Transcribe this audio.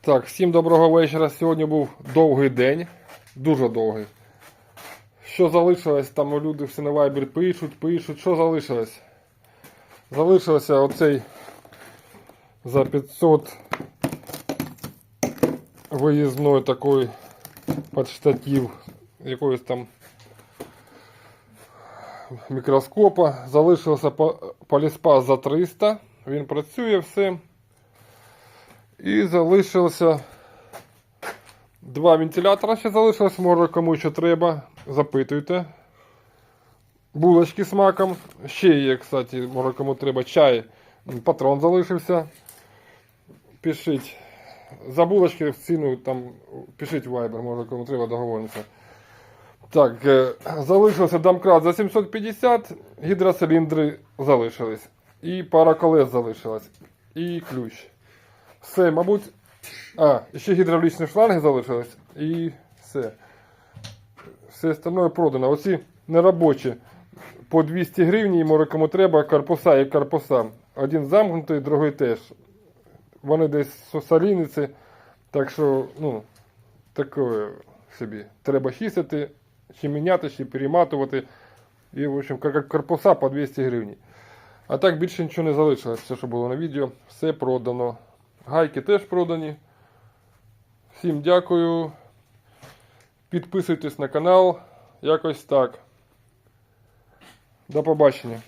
Так, всім доброго вечора. Сьогодні був довгий день, дуже довгий. Що залишилось, там люди всі на Viber пишуть, пишуть, що залишилось? Залишилося оцей за 500 виїзної такої під штатив якоїсь там мікроскопа. Залишився по- поліспас за 300. Він працює все. І залишилося два вентилятора ще залишилось, може кому що треба. Запитуйте. Булочки з маком. Ще є, кстати, може кому треба чай. Патрон залишився. Пишіть. За булочки в ціну там пишіть в Viber, може кому треба договоритися. Так, е, залишився домкрат за 750, гідроциліндри залишились. І пара колес залишилась. І ключ. Все, мабуть. А, ще гідравлічні шланги залишились. І все. Все остальное продано. Оці неробочі по 200 гривень, може кому треба, корпуса і корпуса. Один замкнутий, другий теж. Вони десь соліниці. Так що, ну, таке собі. Треба чистити, чи міняти, чи перематувати. І, в общем, як корпуса по 200 гривень. А так більше нічого не залишилось. Все, що було на відео, все продано. Гайки теж продані. Всім дякую. Підписуйтесь на канал. Якось так. До побачення.